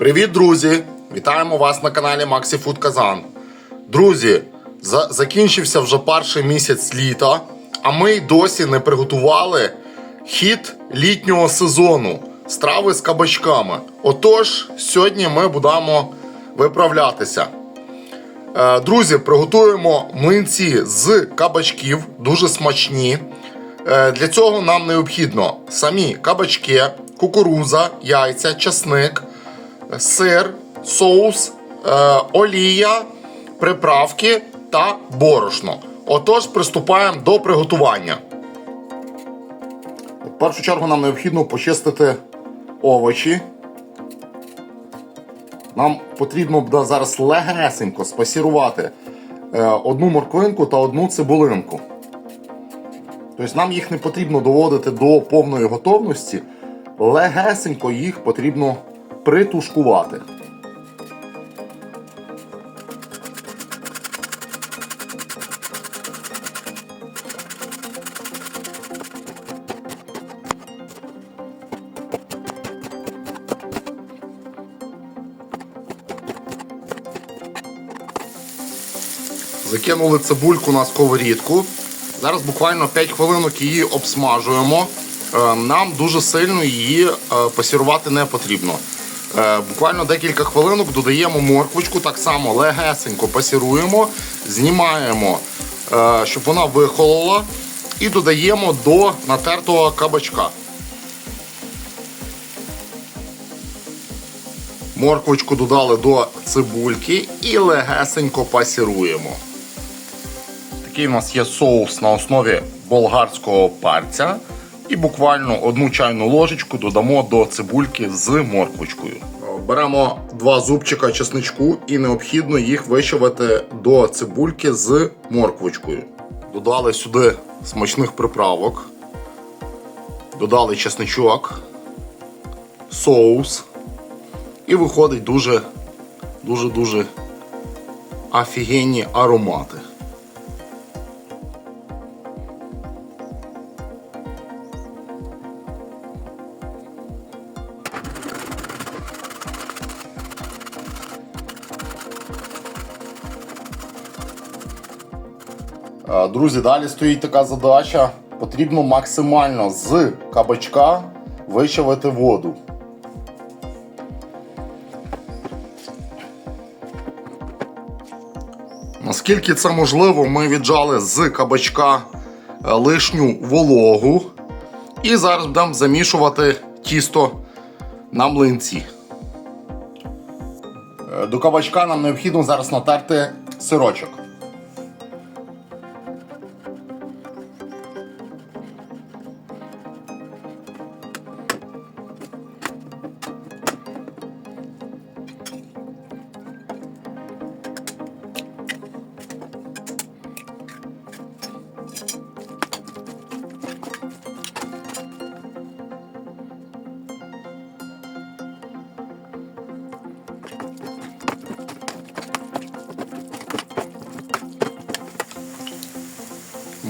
Привіт, друзі! Вітаємо вас на каналі Maxi Food Казан. Друзі, за- закінчився вже перший місяць літа, а ми досі не приготували хід літнього сезону страви з кабачками. Отож, сьогодні ми будемо виправлятися. Е, Друзі, приготуємо млинці з кабачків, дуже смачні. Е, Для цього нам необхідно самі кабачки, кукуруза, яйця, часник, сир, соус, е, олія, приправки та борошно. Отож, приступаємо до приготування. В першу чергу нам необхідно почистити овочі. Нам потрібно буде зараз легесенько спасірувати е, одну морквинку та одну цибулинку. Тобто нам їх не потрібно доводити до повної готовності, легесенько їх потрібно притушкувати. Закинули цибульку на сковорідку. Зараз буквально 5 хвилинок її обсмажуємо. Е, Нам дуже сильно її е, пасірувати не потрібно. Е, Буквально декілька хвилинок додаємо морквочку, так само легесенько пасіруємо, знімаємо, е, щоб вона вихолола, і додаємо до натертого кабачка. Морквочку додали до цибульки і легесенько пасіруємо. Такий у нас є соус на основі болгарського перця. І буквально одну чайну ложечку додамо до цибульки з морквочкою. Беремо два зубчика чесничку і необхідно їх вичавити до цибульки з морквочкою. Додали сюди смачних приправок. Додали чесничок, соус. І виходить дуже дуже дуже офігенні аромати. Друзі, далі стоїть така задача. Потрібно максимально з кабачка вичавити воду. Наскільки це можливо, ми віджали з кабачка е, лишню вологу. І зараз будемо замішувати тісто на млинці. Е, До кабачка нам необхідно зараз натерти сирочок.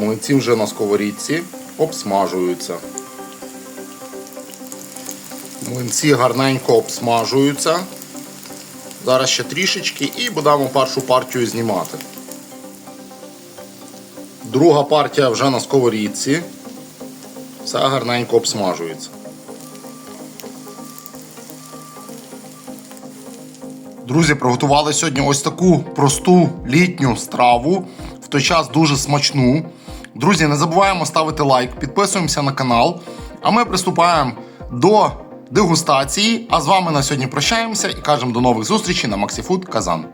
Млинці вже на сковорідці обсмажуються. Млинці гарненько обсмажуються. Зараз ще трішечки і будемо першу партію знімати. Друга партія вже на сковорідці. Все гарненько обсмажується. Друзі, приготували сьогодні ось таку просту літню страву, в той час дуже смачну. Друзі, не забуваємо ставити лайк, підписуємося на канал. А ми приступаємо до дегустації. А з вами на сьогодні прощаємося і кажемо до нових зустрічей на MaxiFood Казан.